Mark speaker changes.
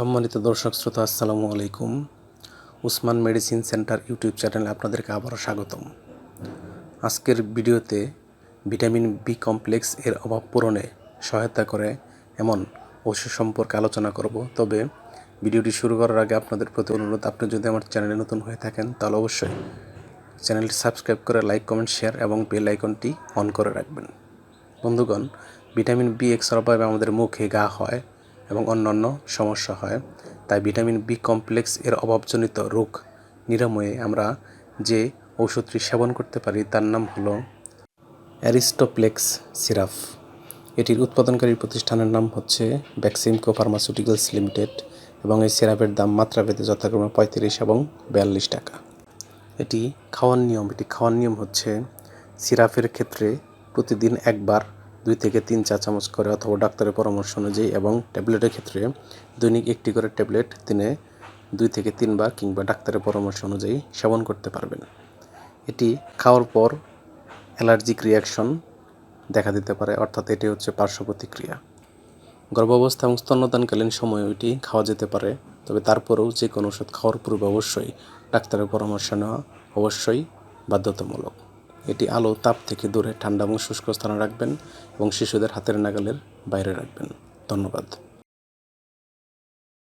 Speaker 1: সম্মানিত দর্শক, শ্রোতা, আসসালামু আলাইকুম। উসমান মেডিসিন সেন্টার ইউটিউব চ্যানেলে আপনাদেরকে আবারও স্বাগতম। আজকের ভিডিওতে ভিটামিন বি কমপ্লেক্স এর অভাব পূরণে সহায়তা করে এমন ওষুধ সম্পর্কে আলোচনা করব। তবে ভিডিওটি শুরু করার আগে আপনাদের প্রতি অনুরোধ, আপনি যদি আমার চ্যানেলে নতুন হয়ে থাকেন, তাহলে অবশ্যই চ্যানেলটি সাবস্ক্রাইব করে লাইক, কমেন্ট, শেয়ার এবং বেল আইকনটি অন করে রাখবেন। বন্ধুগণ, ভিটামিন বি এক্সের অভাবে আমাদের মুখে গা হয় এবং অন্যান্য সমস্যা হয়। তাই ভিটামিন বি কমপ্লেক্স এর অভাবজনিত রোগ নিরাময়ে আমরা যে ঔষধটি সেবন করতে পারি তার নাম হলো অ্যারিস্টোপ্লেক্স সিরাপ এটির উৎপাদনকারী প্রতিষ্ঠানের নাম হচ্ছে ভ্যাক্সিমকো ফার্মাসিউটিক্যালস লিমিটেড এবং এই সিরাপের দাম মাত্রা মাত্রাভেদে যথাক্রমে পঁয়ত্রিশ এবং বিয়াল্লিশ টাকা। এটি খাওয়ার নিয়ম, এটি খাওয়ার নিয়ম হচ্ছে সিরাপের ক্ষেত্রে প্রতিদিন একবার দুই থেকে তিন চা চামচ করে অথবা ডাক্তারের পরামর্শ অনুযায়ী এবং ট্যাবলেটের ক্ষেত্রে দৈনিক একটি করে ট্যাবলেট দিনে দুই থেকে তিনবার কিংবা ডাক্তারের পরামর্শ অনুযায়ী সেবন করতে পারবেন। এটি খাওয়ার পর অ্যালার্জিক রিয়াকশন দেখা দিতে পারে, অর্থাৎ এটি হচ্ছে পার্শ্ব প্রতিক্রিয়া। গর্ভাবস্থা এবং স্তন্যদানকালীন সময়ে এটি খাওয়া যেতে পারে, তবে তারপরেও যে কোনো ওষুধ খাওয়ার পূর্বে অবশ্যই ডাক্তারের পরামর্শ নেওয়া অবশ্যই বাধ্যতামূলক। এটি আলো তাপ থেকে দূরে ঠান্ডা এবং শুষ্ক স্থানে রাখবেন এবং শিশুদের হাতের নাগালের বাইরে রাখবেন। ধন্যবাদ।